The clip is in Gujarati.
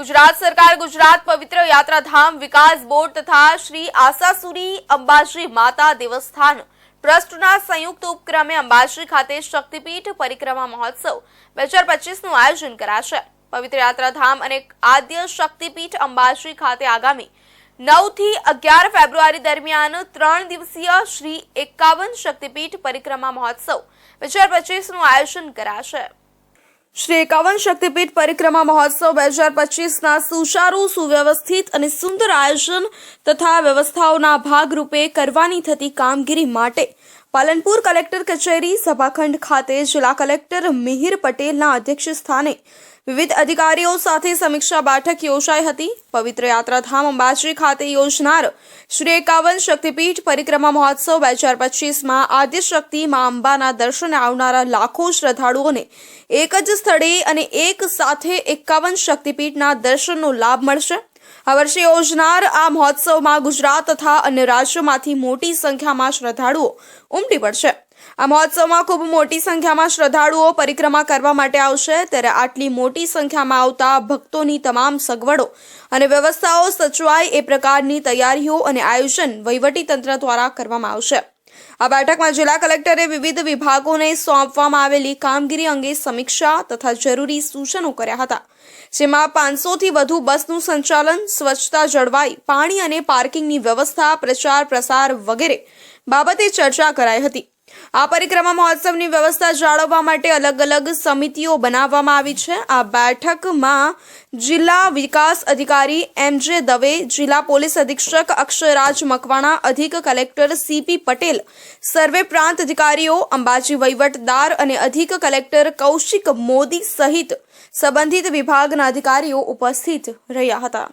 ગુજરાત સરકાર ગુજરાત પવિત્ર યાત્રાધામ વિકાસ બોર્ડ તથા શ્રી આશાસુરી અંબાશ્રી માતા દેવસ્થાન ટ્રસ્ટના સંયુક્ત ઉપક્રમે અંબાશ્રી ખાતે શક્તિપીઠ પરિક્રમા મહોત્સવ બે હજાર પચીસનું આયોજન કરાશે. પવિત્ર યાત્રાધામ અને આદ્ય શક્તિપીઠ અંબાશ્રી ખાતે આગામી નવથી અગિયાર ફેબ્રુઆરી દરમિયાન ત્રણ દિવસીય શ્રી એકાવન શક્તિપીઠ પરિક્રમા મહોત્સવ બે હજાર પચીસનું આયોજન કરાશે. શ્રી એકાવન શક્તિપીઠ પરિક્રમા મહોત્સવ બે હજાર પચીસના સુચારુ, સુવ્યવસ્થિત અને સુંદર આયોજન તથા વ્યવસ્થાઓના ભાગરૂપે કરવાની થતી કામગીરી માટે પાલનપુર કલેક્ટર કચેરી સભાખંડ ખાતે જિલ્લા કલેક્ટર મિહિર પટેલના અધ્યક્ષ સ્થાને વિવિધ અધિકારીઓ સાથે સમીક્ષા બેઠક યોજાઈ હતી. પવિત્ર યાત્રાધામ અંબાજી ખાતે યોજનાર શ્રી એકાવન શક્તિપીઠ પરિક્રમા મહોત્સવ બે હજાર પચીસમાં આદ્યશક્તિ મા અંબાના દર્શને આવનારા લાખો શ્રદ્ધાળુઓને એક જ સ્થળે અને એક સાથે એકાવન શક્તિપીઠના દર્શનનો લાભ મળશે. આ વર્ષે યોજનાર આ મહોત્સવમાં ગુજરાત તથા અન્ય રાજ્યોમાંથી મોટી સંખ્યામાં શ્રદ્ધાળુઓ ઉમટી પડશે. આ મહોત્સવમાં ખૂબ મોટી સંખ્યામાં શ્રદ્ધાળુઓ પરિક્રમા કરવા માટે આવશે. ત્યારે આટલી મોટી સંખ્યામાં આવતા ભક્તોની તમામ સગવડો અને વ્યવસ્થાઓ સચવાય એ પ્રકારની તૈયારીઓ અને આયોજન વહીવટી તંત્ર દ્વારા કરવામાં આવશે. આ બેઠકમાં જિલ્લા કલેક્ટરે વિવિધ વિભાગોને સોંપવામાં આવેલી કામગીરી અંગે સમીક્ષા તથા જરૂરી સૂચનો કર્યા હતા, જેમાં પાંચસોથી વધુ બસનું સંચાલન, સ્વચ્છતા જળવાઈ, પાણી અને પાર્કિંગની વ્યવસ્થા પ્રચાર પ્રસાર વગેરે બાબતે ચર્ચા કરાઈ હતી. આ પરિક્રમા મહોત્સવની વ્યવસ્થા જાળવવા માટે અલગ અલગ સમિતિઓ બનાવવામાં આવી છે. આ બેઠકમાં જિલ્લા વિકાસ અધિકારી એમ જે દવે, જિલ્લા પોલીસ અધિક્ષક અક્ષયરાજ મકવાણા, અધિક કલેક્ટર સીપી પટેલ, સર્વે પ્રાંત અધિકારીઓ અંબાજી વહીવટદાર અને અધિક કલેક્ટર કૌશિક મોદી સહિત સંબંધિત વિભાગના અધિકારીઓ ઉપસ્થિત રહ્યા હતા.